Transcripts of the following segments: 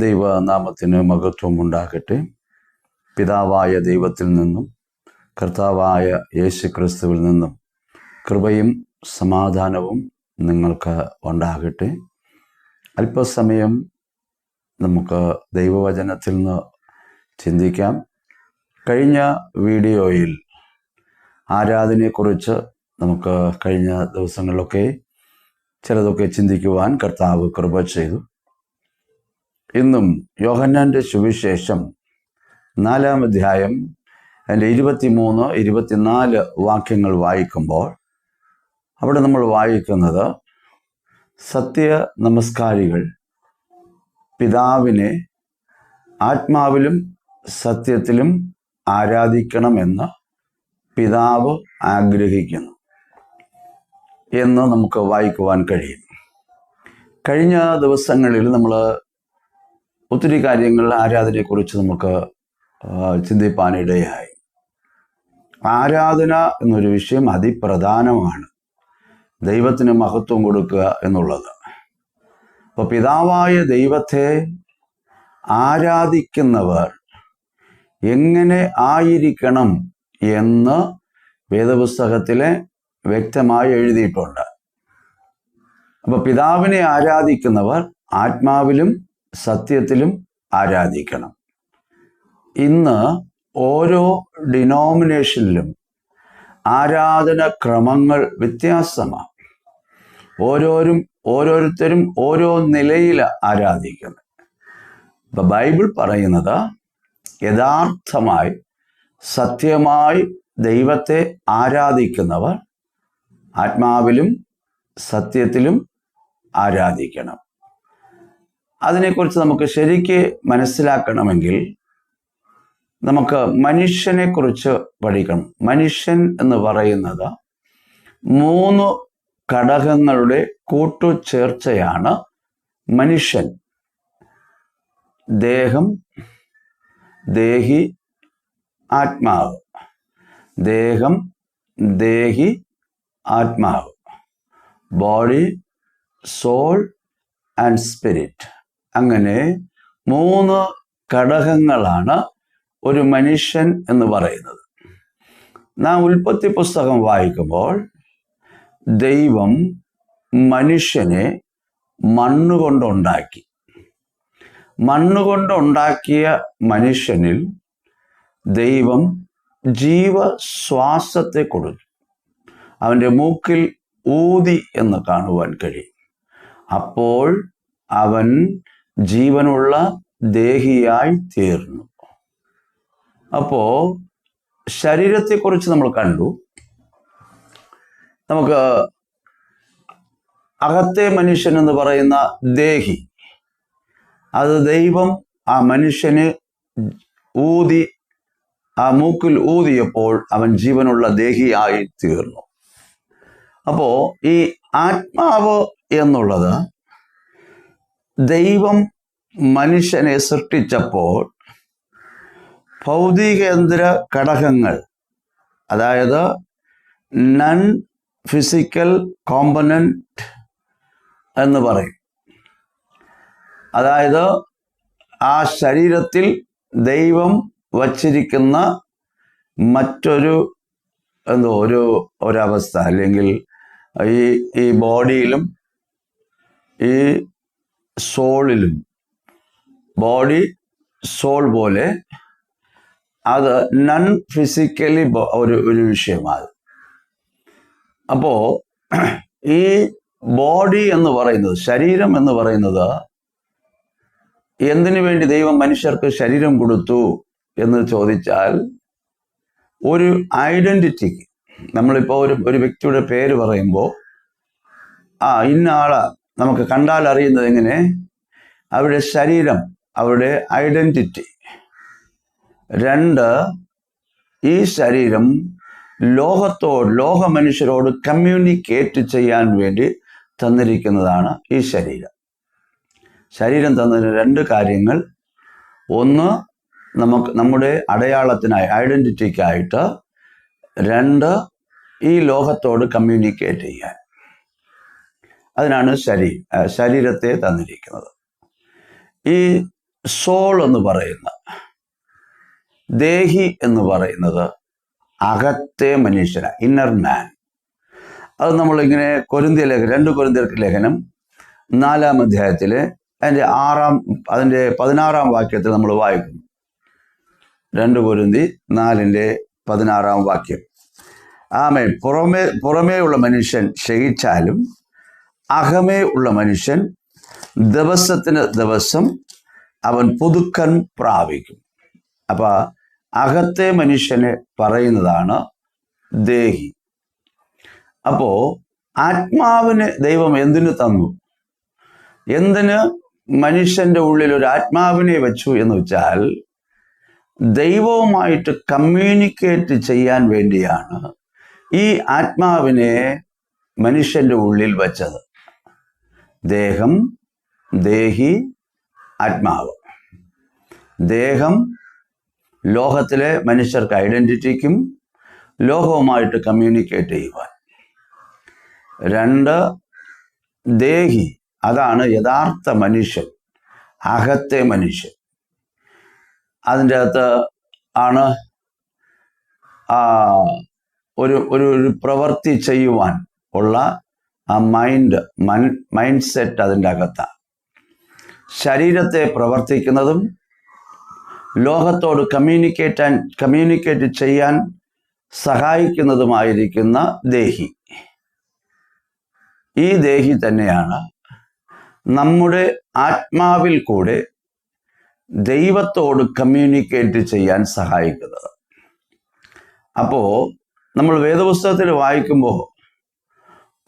ദൈവനാമത്തിന് മഹത്വം ഉണ്ടാകട്ടെ. പിതാവായ ദൈവത്തിൽ നിന്നും കർത്താവായ യേശു ക്രിസ്തുവിൽ നിന്നും കൃപയും സമാധാനവും നിങ്ങൾക്ക് ഉണ്ടാകട്ടെ. അല്പസമയം നമുക്ക് ദൈവവചനത്തിൽ നിന്ന് ചിന്തിക്കാം. കഴിഞ്ഞ വീഡിയോയിൽ ആരാധനയെക്കുറിച്ച് നമുക്ക് കഴിഞ്ഞ ദിവസങ്ങളിലൊക്കെ ചിലതൊക്കെ ചിന്തിക്കുവാൻ കർത്താവ് കൃപ ചെയ്തു. ഇന്നും യോഹന്നാന്റെ സുവിശേഷം നാലാം അധ്യായം അതിന്റെ ഇരുപത്തിമൂന്ന് ഇരുപത്തിനാല് വാക്യങ്ങൾ വായിക്കുമ്പോൾ അവിടെ നമ്മൾ വായിക്കുന്നത് സത്യ നമസ്കാരികൾ. പിതാവിനെ ആത്മാവിലും സത്യത്തിലും ആരാധിക്കണമെന്ന് പിതാവ് ആഗ്രഹിക്കുന്നു എന്ന് നമുക്ക് വായിക്കുവാൻ കഴിയും. കഴിഞ്ഞ ദിവസങ്ങളിൽ നമ്മൾ ഒത്തിരി കാര്യങ്ങൾ ആരാധനയെക്കുറിച്ച് നമുക്ക് ചിന്തിപ്പാനിടയായി. ആരാധന എന്നൊരു വിഷയം അതിപ്രധാനമാണ്. ദൈവത്തിന് മഹത്വം കൊടുക്കുക എന്നുള്ളത്. അപ്പോൾ പിതാവായ ദൈവത്തെ ആരാധിക്കുന്നവർ എങ്ങനെ ആയിരിക്കണം എന്ന് വേദപുസ്തകത്തിലെ വ്യക്തമായി എഴുതിയിട്ടുണ്ട്. അപ്പൊ പിതാവിനെ ആരാധിക്കുന്നവർ ആത്മാവിലും സത്യത്തിലും ആരാധിക്കണം. ഇന്ന് ഓരോ ഡിനോമിനേഷനിലും ആരാധന ക്രമങ്ങൾ വ്യത്യാസമാണ്. ഓരോരും ഓരോരുത്തരും ഓരോ നിലയിൽ ആരാധിക്കുന്നത് ഇപ്പൊ ബൈബിൾ പറയുന്നത് യഥാർത്ഥമായി സത്യമായി ദൈവത്തെ ആരാധിക്കുന്നവർ ആത്മാവിലും സത്യത്തിലും ആരാധിക്കണം. അതിനെക്കുറിച്ച് നമുക്ക് ശരിക്ക് മനസ്സിലാക്കണമെങ്കിൽ നമുക്ക് മനുഷ്യനെ കുറിച്ച് പഠിക്കണം. മനുഷ്യൻ എന്ന് പറയുന്നത് മൂന്ന് ഘടകങ്ങളുടെ കൂട്ടുചേർച്ചയാണ് മനുഷ്യൻ. ദേഹം ദേഹി ആത്മാവ്. ദേഹം ദേഹി ആത്മാവ്. Body soul and spirit. അങ്ങനെ മൂന്ന് ഘടകങ്ങളാണ് ഒരു മനുഷ്യൻ എന്ന് പറയുന്നത്. നാം ഉൽപ്പത്തി പുസ്തകം വായിക്കുമ്പോൾ ദൈവം മനുഷ്യനെ മണ്ണുകൊണ്ടുണ്ടാക്കി മണ്ണുകൊണ്ടുണ്ടാക്കിയ മനുഷ്യനിൽ ദൈവം ജീവശ്വാസത്തെ കൊടുത്തു. അവന്റെ മൂക്കിൽ ഊതി എന്ന് കാണുവാൻ കഴിയും. അപ്പോൾ അവൻ ജീവനുള്ള ദേഹിയായി തീർന്നു. അപ്പോ ശരീരത്തെക്കുറിച്ച് നമ്മൾ കണ്ടു. നമുക്ക് അകത്തെ മനുഷ്യൻ എന്ന് പറയുന്ന ദേഹി അത് ദൈവം ആ മനുഷ്യന് ഊതി ആ മൂക്കിൽ ഊതിയപ്പോൾ അവൻ ജീവനുള്ള ദേഹിയായി തീർന്നു. അപ്പോ ഈ ആത്മാവ് എന്നുള്ളത് ദൈവം മനുഷ്യനെ സൃഷ്ടിച്ചപ്പോൾ ഭൗതികേന്ദ്ര ഘടകങ്ങൾ അതായത് നൺ ഫിസിക്കൽ കോമ്പനന്റ് എന്ന് പറയും. അതായത് ആ ശരീരത്തിൽ ദൈവം വച്ചിരിക്കുന്ന മറ്റൊരു എന്തോ ഒരു ഒരവസ്ഥ അല്ലെങ്കിൽ ഈ ഈ ബോഡിയിലും ഈ സോളിലും. ബോഡി സോൾ പോലെ. അത് നൺ ഫിസിക്കലി ഒരു ഒരു വിഷയമാണ്. അപ്പോ ഈ ബോഡി എന്ന് പറയുന്നത് ശരീരം എന്ന് പറയുന്നത് എന്തിനു വേണ്ടി ദൈവം മനുഷ്യർക്ക് ശരീരം കൊടുത്തു എന്ന് ചോദിച്ചാൽ ഒരു ഐഡന്റിറ്റിക്ക്. നമ്മളിപ്പോൾ ഒരു ഒരു വ്യക്തിയുടെ പേര് പറയുമ്പോൾ ആ ഇന്ന ആളാ നമുക്ക് കണ്ടാൽ അറിയുന്നത് എങ്ങനെ? അവരുടെ ശരീരം അവരുടെ ഐഡന്റിറ്റി രണ്ട് ഈ ശരീരം ലോകത്തോട് ലോക മനുഷ്യരോട് കമ്മ്യൂണിക്കേറ്റ് ചെയ്യാൻ വേണ്ടി തന്നിരിക്കുന്നതാണ് ഈ ശരീരം. ശരീരം തന്നതിന് രണ്ട് കാര്യങ്ങൾ. ഒന്ന് നമുക്ക് നമ്മുടെ അടയാളത്തിനായി ഐഡന്റിറ്റിക്കായിട്ട് രണ്ട് ഈ ലോകത്തോട് കമ്മ്യൂണിക്കേറ്റ് ചെയ്യാൻ. അതിനാണ് ശരീ ശരീരത്തെ തന്നിരിക്കുന്നത്. ഈ സോൾ എന്ന് പറയുന്ന ദേഹി എന്ന് പറയുന്നത് അകത്തെ മനുഷ്യന ഇന്നർ മാൻ അത് നമ്മളിങ്ങനെ കൊരിന്തിയ ലേഖനം രണ്ട് കൊരിന്തിയ ലേഖനം നാലാം അധ്യായത്തിൽ അതിന്റെ ആറാം അതിന്റെ പതിനാറാം വാക്യത്തിൽ നമ്മൾ വായിക്കും രണ്ട് കൊരിന്തി നാലിന്റെ പതിനാറാം വാക്യം. ആമേ പുറമേ പുറമേ ഉള്ള മനുഷ്യൻ ക്ഷയിച്ചാലും അകമേ ഉള്ള മനുഷ്യൻ ദിവസത്തിന് ദിവസം അവൻ പുതുക്കൻ പ്രാപിക്കും. അപ്പൊ അകത്തെ മനുഷ്യനെ പറയുന്നതാണ് ദേഹി. അപ്പോ ആത്മാവിന് ദൈവം എന്തിനു തന്നു? എന്തിന് മനുഷ്യന്റെ ഉള്ളിൽ ഒരു ആത്മാവിനെ വെച്ചു എന്ന് വെച്ചാൽ ദൈവവുമായിട്ട് കമ്മ്യൂണിക്കേറ്റ് ചെയ്യാൻ വേണ്ടിയാണ് ഈ ആത്മാവിനെ മനുഷ്യന്റെ ഉള്ളിൽ വച്ചത്. ദേഹം ദേഹി ആത്മാവ്. ദേഹം ലോകത്തിലെ മനുഷ്യർക്ക് ഐഡന്റിറ്റിക്കും ലോകവുമായിട്ട് കമ്മ്യൂണിക്കേറ്റ് ചെയ്യുവാൻ. രണ്ട് ദേഹി അതാണ് യഥാർത്ഥ മനുഷ്യൻ അകത്തെ മനുഷ്യൻ. അതിന്റെ അകത്ത് ആണ് ഒരു ഒരു പ്രവൃത്തി ചെയ്യുവാൻ ഉള്ള ആ മൈൻഡ് മൻ മൈൻഡ് സെറ്റ് അതിന്റെ അകത്താണ് ശരീരത്തെ പ്രവർത്തിക്കുന്നതും ലോകത്തോട് കമ്മ്യൂണിക്കേറ്റ് കമ്മ്യൂണിക്കേറ്റ് ചെയ്യാൻ സഹായിക്കുന്നതുമായിരിക്കുന്ന ദേഹി. ഈ ദേഹി തന്നെയാണ് നമ്മുടെ ആത്മാവിൽ കൂടെ ദൈവത്തോട് കമ്മ്യൂണിക്കേറ്റ് ചെയ്യാൻ സഹായിക്കുന്നത്. അപ്പോൾ നമ്മൾ വേദപുസ്തകത്തിൽ വായിക്കുമ്പോൾ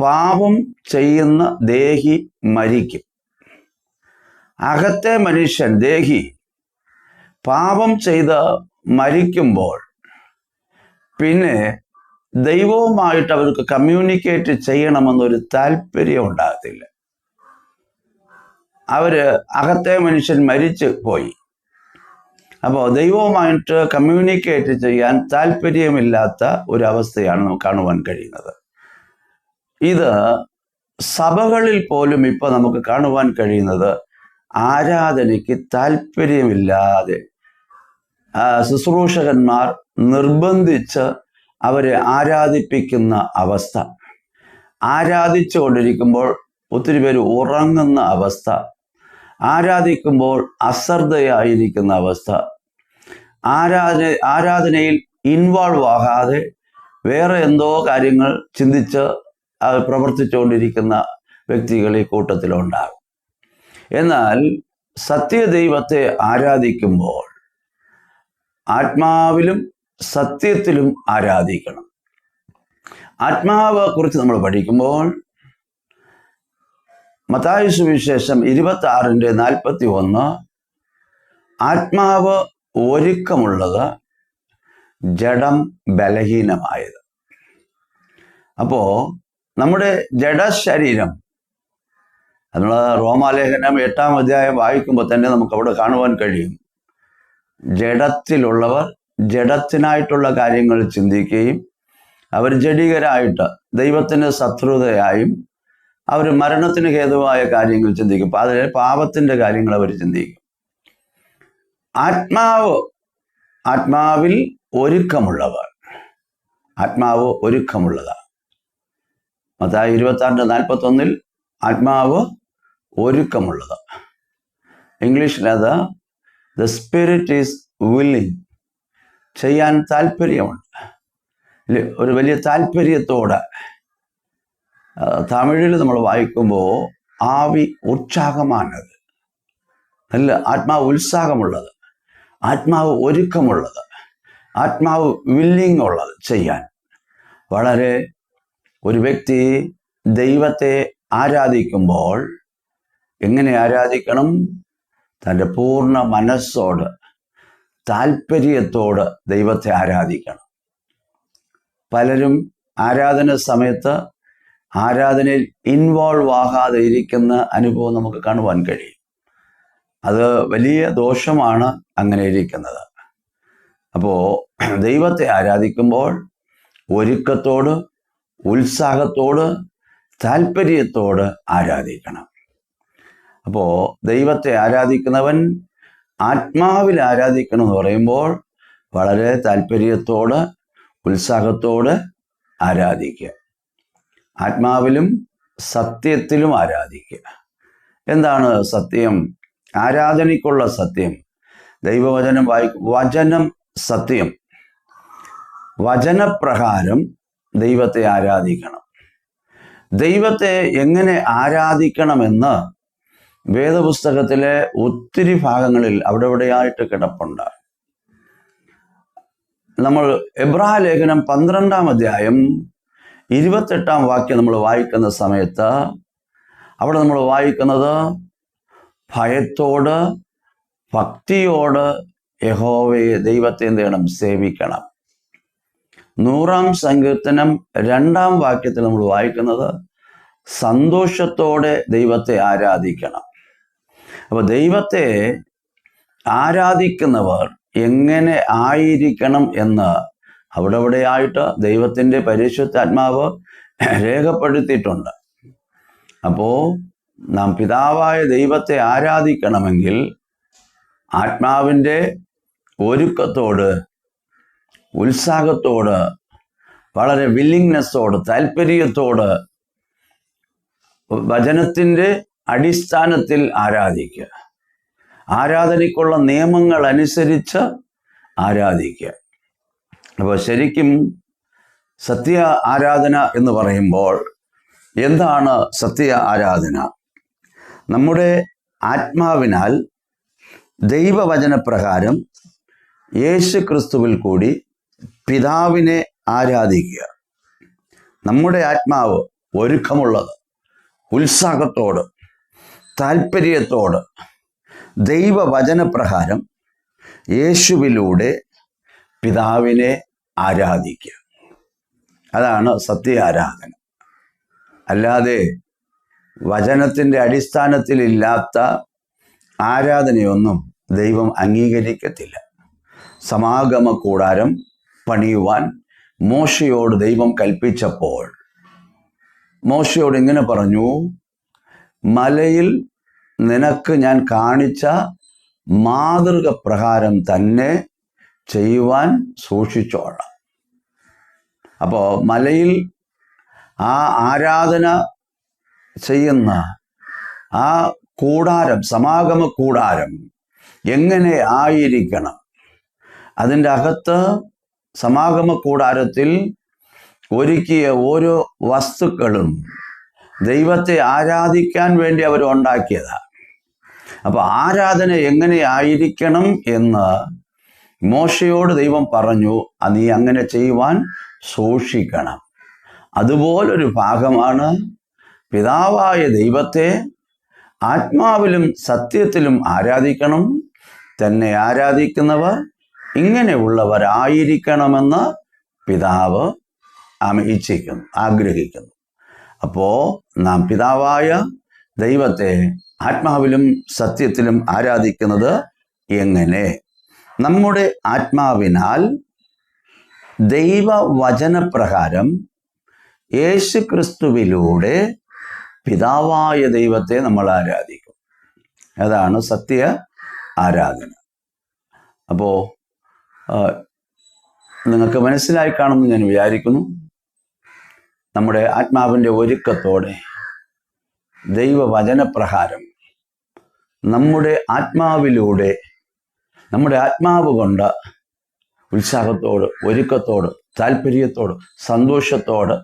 പാപം ചെയ്യുന്ന ദേഹി മരിക്കും. അകത്തെ മനുഷ്യൻ ദേഹി പാപം ചെയ്ത് മരിക്കുമ്പോൾ പിന്നെ ദൈവവുമായിട്ട് അവർക്ക് കമ്മ്യൂണിക്കേറ്റ് ചെയ്യണമെന്നൊരു താല്പര്യം ഉണ്ടാകത്തില്ല. അവർ അകത്തെ മനുഷ്യൻ മരിച്ചു പോയി. അപ്പോൾ ദൈവവുമായിട്ട് കമ്മ്യൂണിക്കേറ്റ് ചെയ്യാൻ താല്പര്യമില്ലാത്ത ഒരു അവസ്ഥയാണ് നമുക്ക് കാണുവാൻ കഴിയുന്നത്. ഇത് സഭകളിൽ പോലും ഇപ്പൊ നമുക്ക് കാണുവാൻ കഴിയുന്നത് ആരാധനയ്ക്ക് താല്പര്യമില്ലാതെ ശുശ്രൂഷകന്മാർ നിർബന്ധിച്ച് അവരെ ആരാധിപ്പിക്കുന്ന അവസ്ഥ. ആരാധിച്ചു കൊണ്ടിരിക്കുമ്പോൾ ഒത്തിരി പേര് ഉറങ്ങുന്ന അവസ്ഥ. ആരാധിക്കുമ്പോൾ അശ്രദ്ധയായിരിക്കുന്ന അവസ്ഥ. ആരാധന ആരാധനയിൽ ഇൻവോൾവ് ആകാതെ വേറെ എന്തോ കാര്യങ്ങൾ ചിന്തിച്ച് അത് പ്രവർത്തിച്ചുകൊണ്ടിരിക്കുന്ന വ്യക്തികൾ ഈ കൂട്ടത്തിലുണ്ടാകും. എന്നാൽ സത്യദൈവത്തെ ആരാധിക്കുമ്പോൾ ആത്മാവിലും സത്യത്തിലും ആരാധിക്കണം. ആത്മാവ് കുറിച്ച് നമ്മൾ പഠിക്കുമ്പോൾ മത്തായ സുവിശേഷം ഇരുപത്തി ആറിന്റെ നാൽപ്പത്തി ഒന്ന് ആത്മാവ് ഒരുക്കമുള്ളത് ജഡം ബലഹീനമായത്. അപ്പോ നമ്മുടെ ജഡശരീരം. നമ്മൾ റോമാലേഖനം എട്ടാം അധ്യായം വായിക്കുമ്പോൾ തന്നെ നമുക്ക് അവിടെ കാണുവാൻ കഴിയും. ജഡത്തിലുള്ളവർ ജഡത്തിനായിട്ടുള്ള കാര്യങ്ങൾ ചിന്തിക്കുകയും അവർ ജഡികരായിട്ട് ദൈവത്തിന് ശത്രുതയായും അവർ മരണത്തിന് ഹേതുവായ കാര്യങ്ങൾ ചിന്തിക്കും. അതിൽ പാപത്തിന്റെ കാര്യങ്ങൾ അവർ ചിന്തിക്കും. ആത്മാവ് ആത്മാവിൽ ഒരുക്കമുള്ളവർ. ആത്മാവ് ഒരുക്കമുള്ളതാണ് മത്തായി ഇരുപത്തി ആറിന്റെ നാൽപ്പത്തി ആത്മാവ് ഒരുക്കമുള്ളത്. ഇംഗ്ലീഷിലത് ദ സ്പിരിറ്റ് ഈസ് വില്ലിങ് ചെയ്യാൻ താല്പര്യമുണ്ട് ഒരു വലിയ താല്പര്യത്തോടെ തമിഴിൽ നമ്മൾ വായിക്കുമ്പോൾ ആവി ഉത്സാഹമാണത്. നല്ല ആത്മാവ് ഉത്സാഹമുള്ളത്. ആത്മാവ് ഒരുക്കമുള്ളത്. ആത്മാവ് വില്ലിങ് ഉള്ളത് ചെയ്യാൻ. വളരെ ഒരു വ്യക്തി ദൈവത്തെ ആരാധിക്കുമ്പോൾ എങ്ങനെ ആരാധിക്കണം? തന്റെ പൂർണ മനസ്സോട് താല്പര്യത്തോട് ദൈവത്തെ ആരാധിക്കണം. പലരും ആരാധന സമയത്ത് ആരാധനയിൽ ഇൻവോൾവ് ആകാതെ ഇരിക്കുന്ന അനുഭവം നമുക്ക് കാണുവാൻ കഴിയും. അത് വലിയ ദോഷമാണ് അങ്ങനെ ഇരിക്കുന്നത്. അപ്പോൾ ദൈവത്തെ ആരാധിക്കുമ്പോൾ ഒരുക്കത്തോട് ഉത്സാഹത്തോട് താല്പര്യത്തോട് ആരാധിക്കണം. അപ്പോൾ ദൈവത്തെ ആരാധിക്കുന്നവൻ ആത്മാവിൽ ആരാധിക്കണം എന്ന് പറയുമ്പോൾ വളരെ താല്പര്യത്തോട് ഉത്സാഹത്തോട് ആരാധിക്കുക. ആത്മാവിലും സത്യത്തിലും ആരാധിക്കുക. എന്താണ് സത്യം? ആരാധനയ്ക്കുള്ള സത്യം. ദൈവവചനം വായി വചനം സത്യം. വചനപ്രകാരം ദൈവത്തെ ആരാധിക്കണം. ദൈവത്തെ എങ്ങനെ ആരാധിക്കണമെന്ന് വേദപുസ്തകത്തിലെ ഒത്തിരി ഭാഗങ്ങളിൽ അവിടെ ഇവിടെയായിട്ട് കിടപ്പുണ്ട്. നമ്മൾ എബ്രാഹ ലേഖനം പന്ത്രണ്ടാം അധ്യായം ഇരുപത്തെട്ടാം വാക്യം നമ്മൾ വായിക്കുന്ന സമയത്ത് അവിടെ നമ്മൾ വായിക്കുന്നത് ഭയത്തോട് ഭക്തിയോട് യഹോവയെ ദൈവത്തെ എന്ത് ചെയ്യണം? സേവിക്കണം. നൂറാം സങ്കീർത്തനം രണ്ടാം വാക്യത്തിൽ നമ്മൾ വായിക്കുന്നത് സന്തോഷത്തോടെ ദൈവത്തെ ആരാധിക്കണം. അപ്പോൾ ദൈവത്തെ ആരാധിക്കുന്നവർ എങ്ങനെ ആയിരിക്കണം എന്ന് അവിടെ അവിടെയായിട്ട് ദൈവത്തിന്റെ പരിശുദ്ധാത്മാവ് രേഖപ്പെടുത്തിയിട്ടുണ്ട്. അപ്പോൾ നാം പിതാവായ ദൈവത്തെ ആരാധിക്കണമെങ്കിൽ ആത്മാവിന്റെ ഒരുക്കത്തോട് ഉത്സാഹത്തോട് വളരെ വില്ലിങ്നെസ്സോട് താല്പര്യത്തോട് വചനത്തിന്റെ അടിസ്ഥാനത്തിൽ ആരാധിക്കുക. ആരാധനയ്ക്കുള്ള നിയമങ്ങൾ അനുസരിച്ച് ആരാധിക്കുക. അപ്പോൾ ശരിക്കും സത്യ ആരാധന എന്ന് പറയുമ്പോൾ എന്താണ് സത്യ ആരാധന? നമ്മുടെ ആത്മാവിനാൽ ദൈവവചനപ്രകാരം യേശു ക്രിസ്തുവിൽ കൂടി പിതാവിനെ ആരാധിക്കുക. നമ്മുടെ ആത്മാവ് ഒരുക്കമുള്ളത് ഉത്സാഹത്തോട് താല്പര്യത്തോട് ദൈവവചനപ്രകാരം യേശുവിലൂടെ പിതാവിനെ ആരാധിക്കുക. അതാണ് സത്യ ആരാധന അല്ലാതെ വചനത്തിന്റെ അടിസ്ഥാനത്തിലില്ലാത്ത ആരാധനയൊന്നും ദൈവം അംഗീകരിക്കത്തില്ല. സമാഗമ കൂടാരം പണിയുവാൻ മോശയോട് ദൈവം കൽപ്പിച്ചപ്പോൾ മോശയോട് ഇങ്ങനെ പറഞ്ഞു മലയിൽ നിനക്ക് ഞാൻ കാണിച്ച മാതൃക പ്രകാരം തന്നെ ചെയ്യുവാൻ സൂക്ഷിച്ചോളാം. അപ്പോൾ മലയിൽ ആ ആരാധന ചെയ്യുന്ന ആ കൂടാരം സമാഗമ കൂടാരം എങ്ങനെ ആയിരിക്കണം? അതിന്റെ അകത്ത് സമാഗമ കൂടാരത്തിൽ ഒരുക്കിയ ഓരോ വസ്തുക്കളും ദൈവത്തെ ആരാധിക്കാൻ വേണ്ടി അവർ ഉണ്ടാക്കിയതാണ് അപ്പോൾ ആരാധന എങ്ങനെയായിരിക്കണം എന്ന് മോശയോട് ദൈവം പറഞ്ഞു "അത് നീ അങ്ങനെ ചെയ്യുവാൻ സൂക്ഷിക്കണം. അതുപോലൊരു ഭാഗമാണ് പിതാവായ ദൈവത്തെ ആത്മാവിലും സത്യത്തിലും ആരാധിക്കണം. തന്നെ ആരാധിക്കുന്നവർ ഇങ്ങനെയുള്ളവരായിരിക്കണമെന്ന് പിതാവ് ഇച്ഛിക്കുന്നു ആഗ്രഹിക്കുന്നു. അപ്പോൾ നാം പിതാവായ ദൈവത്തെ ആത്മാവിലും സത്യത്തിലും ആരാധിക്കുന്നത് എങ്ങനെ? നമ്മുടെ ആത്മാവിനാൽ ദൈവവചനപ്രകാരം യേശു ക്രിസ്തുവിലൂടെ പിതാവായ ദൈവത്തെ നമ്മൾ ആരാധിക്കും. അതാണ് സത്യ ആരാധന. അപ്പോൾ നിങ്ങൾക്ക് മനസ്സിലായി കാണുമെന്ന് ഞാൻ വിചാരിക്കുന്നു. നമ്മുടെ ആത്മാവിന്റെ ഒരുക്കത്തോടെ ദൈവവചനപ്രകാരം നമ്മുടെ ആത്മാവിലൂടെ നമ്മുടെ ആത്മാവ് കൊണ്ട് ഉത്സാഹത്തോട് ഒരുക്കത്തോട് താല്പര്യത്തോട് സന്തോഷത്തോട്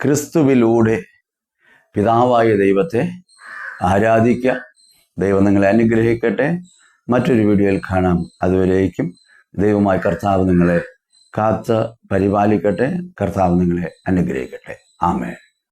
ക്രിസ്തുവിലൂടെ പിതാവായ ദൈവത്തെ ആരാധിക്കുക ദൈവം നിങ്ങളെ അനുഗ്രഹിക്കട്ടെ. മറ്റൊരു വീഡിയോയിൽ കാണാം. അതുവരേക്കും ദൈവമായ കർത്താവ് നിങ്ങളെ കാത്ത് പരിപാലിക്കട്ടെ കർത്താവ് നിങ്ങളെ അനുഗ്രഹിക്കട്ടെ. ആമേ